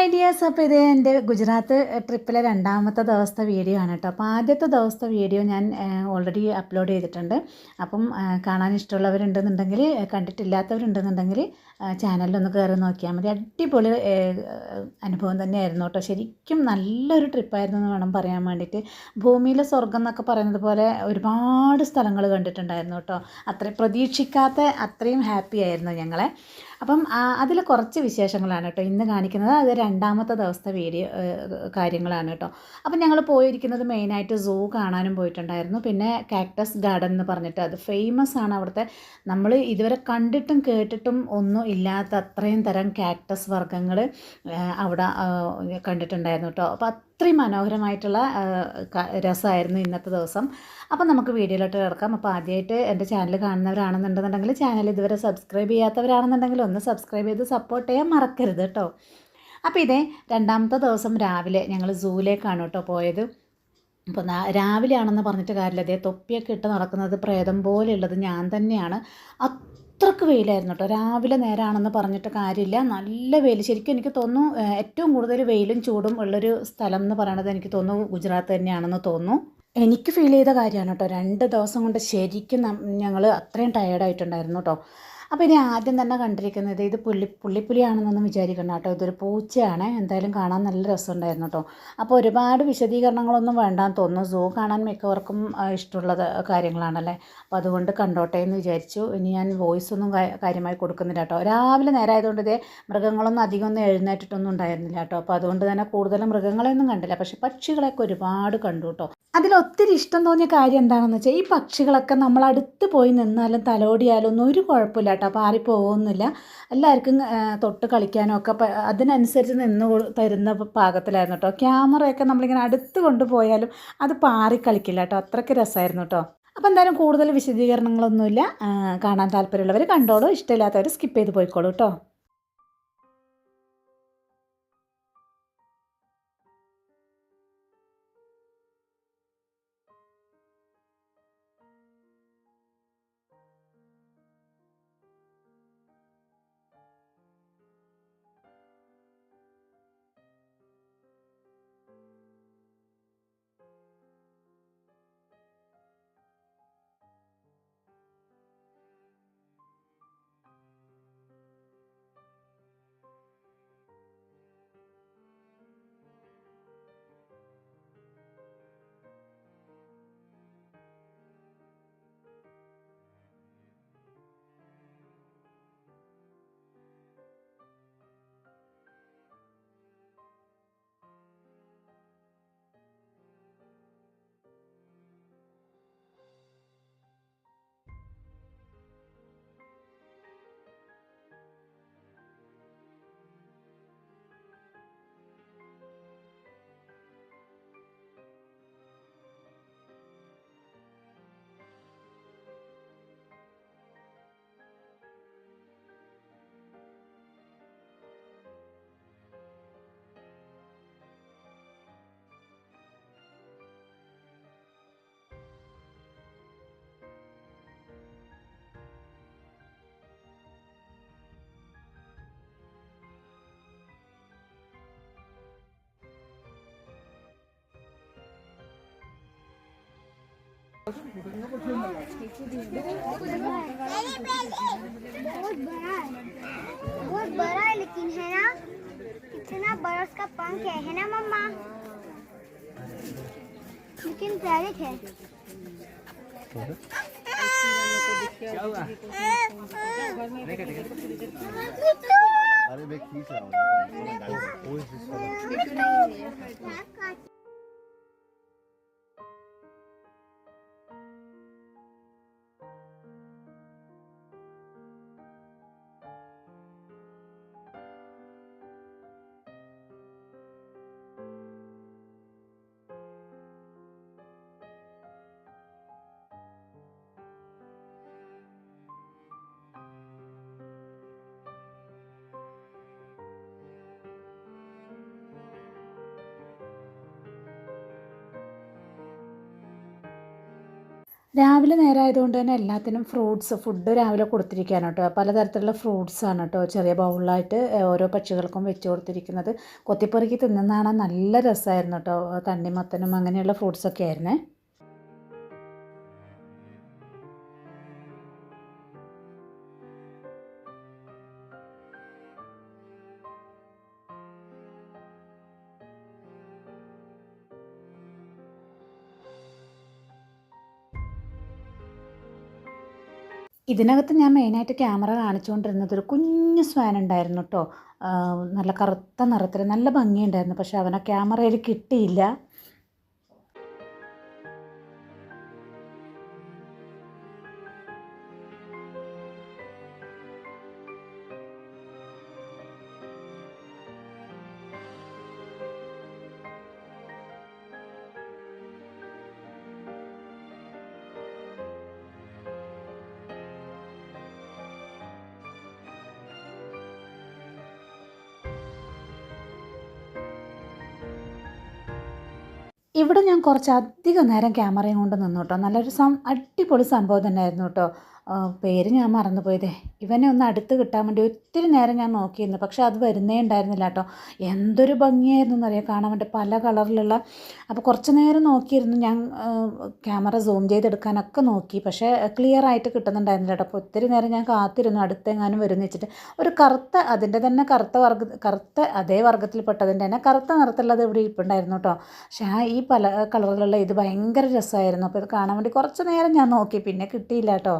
Hi dears അപ്പോൾ ഇത് എന്റെ ഗുജറാത്ത് ട്രിപ്പിലെ രണ്ടാമത്തെ ദിവസത്തെ വീഡിയോ ആണ് കേട്ടോ. അപ്പോൾ ആദ്യത്തെ ദിവസത്തെ വീഡിയോ ഞാൻ ഓൾറെഡി അപ്ലോഡ് ചെയ്തിട്ടുണ്ട്. അപ്പം കാണാൻ ഇഷ്ടമുള്ളവരുണ്ടെന്നുണ്ടെങ്കിൽ കണ്ടിട്ടില്ലാത്തവരുണ്ടെന്നുണ്ടെങ്കിൽ ചാനലിലൊന്ന് കയറി നോക്കിയാൽ മതി. അടിപൊളി അനുഭവം തന്നെയായിരുന്നു കേട്ടോ. ശരിക്കും നല്ലൊരു ട്രിപ്പായിരുന്നു എന്ന് വേണം പറയാൻ വേണ്ടിയിട്ട്. ഭൂമിയിലെ സ്വർഗം എന്നൊക്കെ പറയുന്നത് പോലെ ഒരുപാട് സ്ഥലങ്ങൾ കണ്ടിട്ടുണ്ടായിരുന്നു കേട്ടോ. അത്രയും പ്രതീക്ഷിക്കാത്ത അത്രയും ഹാപ്പി ആയിരുന്നു ഞങ്ങളെ. അപ്പം അതിൽ കുറച്ച് വിശേഷങ്ങളാണ് കേട്ടോ ഇന്ന് കാണിക്കുന്നത്. അത് രണ്ടാമത്തെ ദിവസത്തെ വീഡിയോ കാര്യങ്ങളാണ് കേട്ടോ. അപ്പം ഞങ്ങൾ പോയിരിക്കുന്നത് മെയിനായിട്ട് സൂ കാണാനും പോയിട്ടുണ്ടായിരുന്നു. പിന്നെ കാക്ടസ് ഗാർഡൻ എന്ന് പറഞ്ഞിട്ട് അത് ഫേമസ് ആണ് അവിടുത്തെ. നമ്മൾ ഇതുവരെ കണ്ടിട്ടും കേട്ടിട്ടും ഒന്നും ഇല്ലാത്ത അത്രയും തരം കാക്ടസ് വർഗങ്ങൾ അവിടെ കണ്ടിട്ടുണ്ടായിരുന്നു കേട്ടോ. അപ്പോൾ അത്രയും മനോഹരമായിട്ടുള്ള രസമായിരുന്നു ഇന്നത്തെ ദിവസം. അപ്പം നമുക്ക് വീഡിയോയിലോട്ട് കിടക്കാം. അപ്പോൾ ആദ്യമായിട്ട് എന്റെ ചാനൽ കാണുന്നവരാണെന്നുണ്ടെന്നുണ്ടെങ്കിൽ ചാനൽ ഇതുവരെ സബ്സ്ക്രൈബ് ചെയ്യാത്തവരാണെന്നുണ്ടെങ്കിൽ ഒന്ന് സബ്സ്ക്രൈബ് ചെയ്ത് സപ്പോർട്ട് ചെയ്യാൻ മറക്കരുത് കേട്ടോ. അപ്പോൾ ഇതേ രണ്ടാമത്തെ ദിവസം രാവിലെ ഞങ്ങൾ സൂവിലേക്കാണ് കേട്ടോ പോയത്. അപ്പോൾ രാവിലെ ആണെന്ന് പറഞ്ഞിട്ട് കാര്യമില്ല. അതേ തൊപ്പിയൊക്കെ ഇട്ട് നടക്കുന്നത് പ്രേതം പോലെയുള്ളത് ഞാൻ തന്നെയാണ്. അത്രയ്ക്ക് വെയിലായിരുന്നു കേട്ടോ. രാവിലെ നേരമാണെന്ന് പറഞ്ഞിട്ട് കാര്യമില്ല. നല്ല വെയിൽ ശരിക്കും എനിക്ക് തോന്നുന്നു ഏറ്റവും കൂടുതൽ വെയിലും ചൂടും ഉള്ളൊരു സ്ഥലം എന്ന് പറയണത് എനിക്ക് തോന്നുന്നു ഗുജറാത്ത് തന്നെയാണെന്ന് തോന്നുന്നു. എനിക്ക് ഫീൽ ചെയ്ത കാര്യമാണ് കേട്ടോ. രണ്ട് ദിവസം കൊണ്ട് ശരിക്കും ഞങ്ങൾ അത്രയും ടയേർഡായിട്ടുണ്ടായിരുന്നു കേട്ടോ. അപ്പോൾ ഇനി ആദ്യം തന്നെ കണ്ടിരിക്കുന്നത് ഇത് പുള്ളി പുള്ളിപ്പുലിയാണെന്നൊന്നും വിചാരിക്കണം കേട്ടോ. ഇതൊരു പൂച്ചയാണ്. എന്തായാലും കാണാൻ നല്ല രസമുണ്ടായിരുന്നു കേട്ടോ. അപ്പോൾ ഒരുപാട് വിശദീകരണങ്ങളൊന്നും വേണ്ടാന്ന് തോന്നുന്നു. സൂ കാണാൻ മിക്കവർക്കും ഇഷ്ടമുള്ള ഇഷ്ടമുള്ളത് കാര്യങ്ങളാണല്ലേ? അപ്പോൾ അതുകൊണ്ട് കണ്ടോട്ടെ എന്ന് വിചാരിച്ചു. ഇനി ഞാൻ വോയിസ് ഒന്നും കാര്യമായി കൊടുക്കുന്നില്ല കേട്ടോ. രാവിലെ നേരം ആയതുകൊണ്ട് ഇതേ മൃഗങ്ങളൊന്നും അധികം ഒന്നും എഴുന്നേറ്റിട്ടൊന്നും ഉണ്ടായിരുന്നില്ല കേട്ടോ. അപ്പോൾ അതുകൊണ്ട് തന്നെ കൂടുതലും മൃഗങ്ങളെയൊന്നും കണ്ടില്ല. പക്ഷേ പക്ഷികളെയൊക്കെ ഒരുപാട് കണ്ടു കേട്ടോ. അതിൽ ഒത്തിരി ഇഷ്ടം തോന്നിയ കാര്യം എന്താണെന്ന് വെച്ചാൽ ഈ പക്ഷികളൊക്കെ നമ്മൾ അടുത്ത് പോയി നിന്നാലും തലോടിയാലും ഒന്നും ഒരു കുഴപ്പമില്ല കേട്ടോ. പാറി പോകുന്നില്ല എല്ലാവർക്കും തൊട്ട് കളിക്കാനും ഒക്കെ അതിനനുസരിച്ച് നിന്ന് തരുന്ന പാകത്തിലായിരുന്നു കേട്ടോ. ക്യാമറയൊക്കെ നമ്മളിങ്ങനെ അടുത്ത് കൊണ്ടുപോയാലും അത് പാറി കളിക്കില്ല കേട്ടോ. അത്രയ്ക്ക് രസമായിരുന്നു കേട്ടോ. അപ്പോൾ എന്തായാലും കൂടുതൽ വിശദീകരണങ്ങളൊന്നുമില്ല. കാണാൻ താല്പര്യമുള്ളവർ കണ്ടോളൂ. ഇഷ്ടമില്ലാത്തവർ സ്കിപ്പ് ചെയ്ത് പോയിക്കോളൂ കേട്ടോ. बहुत बड़ा है बहुत बड़ा लेकिन है ना कितना बड़ा उसका पंख है है ना मम्मा? लेकिन प्यारे है अरे मैं खींच रहा हूँ। രാവിലെ നേരമായതുകൊണ്ട് തന്നെ എല്ലാത്തിനും ഫ്രൂട്ട്സ് ഫുഡ് രാവിലെ കൊടുത്തിരിക്കുകയാണ് കേട്ടോ പലതരത്തിലുള്ള ഫ്രൂട്ട്സ് ആണ് കേട്ടോ ചെറിയ ബൗളിലായിട്ട് ഓരോ പക്ഷികൾക്കും വെച്ച് കൊടുത്തിരിക്കുന്നത്. കൊത്തിപ്പെറുക്കി തിന്നുന്നതാണ് നല്ല രസമായിരുന്നു കേട്ടോ. തണ്ണിമത്തനും അങ്ങനെയുള്ള ഫ്രൂട്ട്സൊക്കെ ആയിരുന്നേ. ഇതിനകത്ത് ഞാൻ മെയിനായിട്ട് ക്യാമറ കാണിച്ചുകൊണ്ടിരുന്നത് ഒരു കുഞ്ഞു സ്വാൻ ഉണ്ടായിരുന്നു കേട്ടോ നല്ല കറുത്ത നിറത്തിൽ നല്ല ഭംഗിയുണ്ടായിരുന്നു. പക്ഷേ അവനെ ക്യാമറയിൽ കിട്ടിയില്ല. ഇവിടെ ഞാൻ കുറച്ച് അധികം നേരം ക്യാമറയും കൊണ്ട് നിന്നു കേട്ടോ. നല്ലൊരു സം അടിപൊളി സംഭവം തന്നെയായിരുന്നു കേട്ടോ. പേര് ഞാൻ മറന്നുപോയതേ ഇവനെ ഒന്ന് അടുത്ത് കിട്ടാൻ വേണ്ടി ഒത്തിരി നേരം ഞാൻ നോക്കിയിരുന്നു. പക്ഷെ അത് വരുന്നേ ഉണ്ടായിരുന്നില്ല കേട്ടോ. എന്തൊരു ഭംഗിയായിരുന്നു എന്നറിയാം? കാണാൻ വേണ്ടി പല കളറിലുള്ള അപ്പോൾ കുറച്ച് നേരം നോക്കിയിരുന്നു ഞാൻ ക്യാമറ സൂം ചെയ്തെടുക്കാനൊക്കെ നോക്കി. പക്ഷേ ക്ലിയർ ആയിട്ട് കിട്ടുന്നുണ്ടായിരുന്നില്ല കേട്ടോ. അപ്പോൾ ഒത്തിരി നേരം ഞാൻ കാത്തിരുന്നു. അടുത്തെങ്ങാനും വരുമെന്ന് വെച്ചിട്ട്. ഒരു കറുത്ത അതിന്റെ തന്നെ കറുത്ത വർഗ കറുത്ത അതേ വർഗത്തിൽപ്പെട്ടതിന്റെ തന്നെ കറുത്ത നിറത്തിലുള്ളത് ഇവിടെ ഇരിപ്പുണ്ടായിരുന്നു കേട്ടോ. പക്ഷേ ആ ഈ പല കളറിലുള്ള ഇത് ഭയങ്കര രസമായിരുന്നു. അപ്പോൾ ഇത് കാണാൻ വേണ്ടി കുറച്ച് നേരം ഞാൻ നോക്കി. പിന്നെ കിട്ടിയില്ല കേട്ടോ.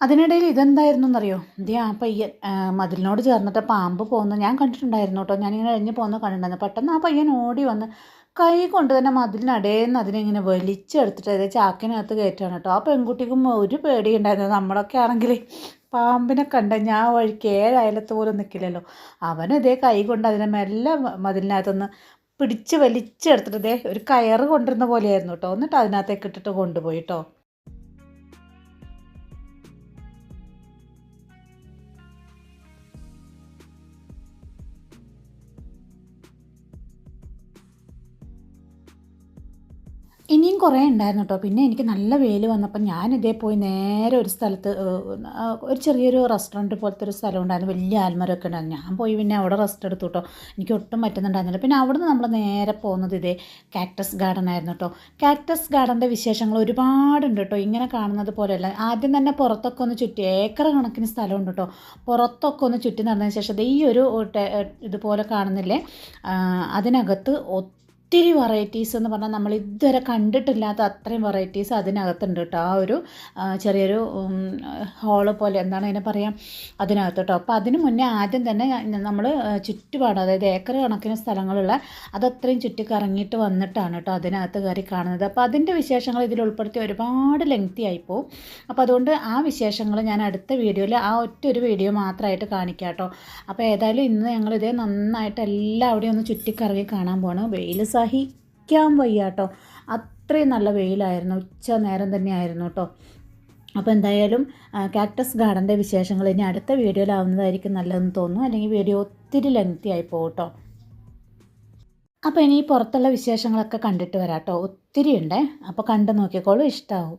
അതിനിടയിൽ ഇതെന്തായിരുന്നു എന്നറിയോ ദേ ആ പയ്യൻ മതിലിനോട് ചേർന്നിട്ട് പാമ്പ് പോകുന്നത് ഞാൻ കണ്ടിട്ടുണ്ടായിരുന്നു കേട്ടോ. ഞാനിങ്ങനെ കഴിഞ്ഞ് പോകുന്നത് കണ്ടിട്ടുണ്ടായിരുന്നു. പെട്ടെന്ന് ആ പയ്യൻ ഓടി വന്ന് കൈ കൊണ്ട് തന്നെ മതിലിനടേന്ന് അതിനിങ്ങനെ വലിച്ചെടുത്തിട്ട് അതേ ചാക്കിനകത്ത് കയറ്റുകയാണ് കേട്ടോ. ആ പെൺകുട്ടിക്കും ഒരു പേടി ഉണ്ടായിരുന്നു നമ്മളൊക്കെ ആണെങ്കിൽ പാമ്പിനെ കണ്ട ഞാൻ വഴിക്ക് ഏഴയലത്ത് പോലും നിൽക്കില്ലല്ലോ അവൻ ഇതേ കൈ കൊണ്ട് അതിനെ മെല്ലെ മതിലിനകത്തുനിന്ന് പിടിച്ച് വലിച്ചെടുത്തിട്ട് ഇതേ ഒരു കയറ് കൊണ്ടിരുന്ന പോലെയായിരുന്നു കേട്ടോ. എന്നിട്ട് അതിനകത്തേക്ക് ഇട്ടിട്ട് കൊണ്ടുപോയി കേട്ടോ. ഇനിയും കുറേ ഉണ്ടായിരുന്നു കേട്ടോ പിന്നെ എനിക്ക് നല്ല വെയിൽ വന്നപ്പോൾ ഞാൻ ഇതേ പോയി നേരെ ഒരു സ്ഥലത്ത് ഒരു ചെറിയൊരു റെസ്റ്റോറന്റ് പോലത്തെ ഒരു സ്ഥലം ഉണ്ടായിരുന്നു. വലിയ ആൽമരമൊക്കെ ഉണ്ടായിരുന്നു. ഞാൻ പോയി പിന്നെ അവിടെ റെസ്റ്റ് എടുത്തു കേട്ടോ എനിക്ക് ഒട്ടും പറ്റുന്നുണ്ടായിരുന്നില്ല. പിന്നെ അവിടുന്ന് നമ്മൾ നേരെ പോകുന്നത് ഇതേ കാക്ടസ് ഗാർഡൻ ആയിരുന്നു കേട്ടോ കാക്ടസ് ഗാർഡന്റെ വിശേഷങ്ങൾ ഒരുപാടുണ്ട് കേട്ടോ ഇങ്ങനെ കാണുന്നത് പോലെയല്ല. ആദ്യം തന്നെ പുറത്തൊക്കെ ഒന്ന് ചുറ്റി ഏക്കർ കണക്കിന് സ്ഥലമുണ്ട് കേട്ടോ പുറത്തൊക്കെ ഒന്ന് ചുറ്റി നടന്നതിന് ശേഷം ഈ ഒരു ഇതുപോലെ കാണുന്നില്ലേ അതിനകത്ത് ഒത്തിരി വെറൈറ്റീസ് എന്ന് പറഞ്ഞാൽ നമ്മൾ ഇതുവരെ കണ്ടിട്ടില്ലാത്ത അത്രയും വെറൈറ്റീസ് അതിനകത്തുണ്ട് കേട്ടോ. ആ ഒരു ചെറിയൊരു ഹോൾ പോലെ എന്താണ് അതിനെ പറയാം അതിനകത്ത് കേട്ടോ. അപ്പോൾ അതിന് മുന്നേ ആദ്യം തന്നെ നമ്മൾ ചുറ്റുപാട് അതായത് ഏക്കർ കണക്കിന് സ്ഥലങ്ങളുള്ള അതത്രയും ചുറ്റിക്കറങ്ങിയിട്ട് വന്നിട്ടാണ് കേട്ടോ അതിനകത്ത് കയറി കാണുന്നത്. അപ്പോൾ അതിന്റെ വിശേഷങ്ങൾ ഇതിൽ ഉൾപ്പെടുത്തി ഒരുപാട് ലെങ്തി ആയിപ്പോവും അപ്പോൾ അതുകൊണ്ട് ആ വിശേഷങ്ങൾ ഞാൻ അടുത്ത വീഡിയോയിൽ ആ ഒറ്റ ഒരു വീഡിയോ മാത്രമായിട്ട് കാണിക്കാം കേട്ടോ. അപ്പോൾ ഏതായാലും ഇന്ന് ഞങ്ങളിതേ നന്നായിട്ട് എല്ലാവിടെയും ഒന്ന് ചുറ്റിക്കറങ്ങി കാണാൻ പോകണം വെയിൽ സഹിക്കാൻ വയ്യ കേട്ടോ. അത്രയും നല്ല വെയിലായിരുന്നു. ഉച്ച നേരം തന്നെയായിരുന്നു കേട്ടോ. അപ്പോൾ എന്തായാലും കാക്ടസ് ഗാർഡന്റെ വിശേഷങ്ങൾ ഇനി അടുത്ത വീഡിയോയിലാവുന്നതായിരിക്കും നല്ലതെന്ന് തോന്നുന്നു. അല്ലെങ്കിൽ വീഡിയോ ഒത്തിരി ലെങ്തി ആയി പോകട്ടോ അപ്പോൾ ഇനി പുറത്തുള്ള വിശേഷങ്ങളൊക്കെ കണ്ടിട്ട് വരാം കേട്ടോ. ഒത്തിരി ഉണ്ടേ അപ്പോൾ കണ്ടു നോക്കിക്കോളൂ. ഇഷ്ടമാവും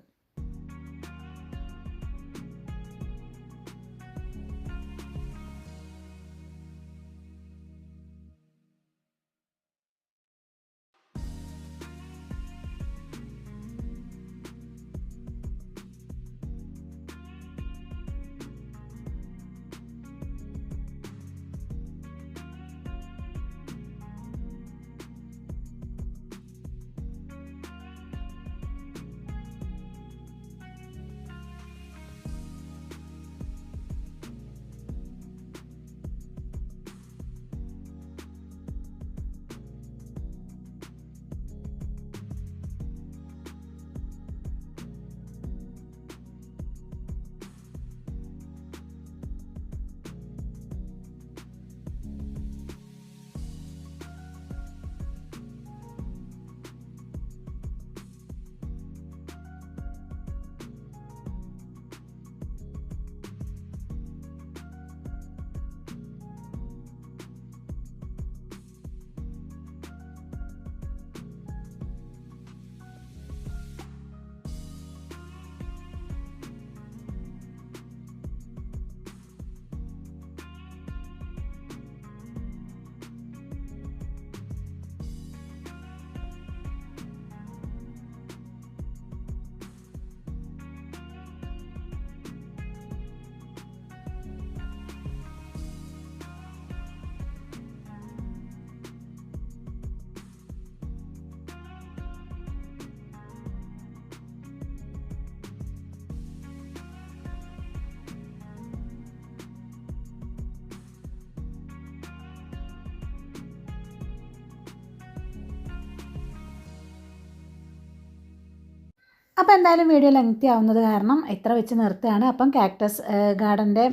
അപ്പോൾ എന്തായാലും വീഡിയോ ലെങ്തി ആവുന്നത് കാരണം ഇത്ര വെച്ച് നിർത്തുകയാണ്. അപ്പം കാക്ടസ് ഗാർഡന്റെ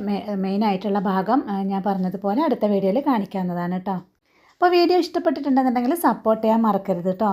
മെയിൻ ആയിട്ടുള്ള ഭാഗം ഞാൻ പറഞ്ഞതുപോലെ അടുത്ത വീഡിയോയിൽ കാണിക്കാവുന്നതാണ് കേട്ടോ അപ്പോൾ വീഡിയോ ഇഷ്ടപ്പെട്ടിട്ടുണ്ടെന്നുണ്ടെങ്കിൽ സപ്പോർട്ട് ചെയ്യാൻ മറക്കരുത് കേട്ടോ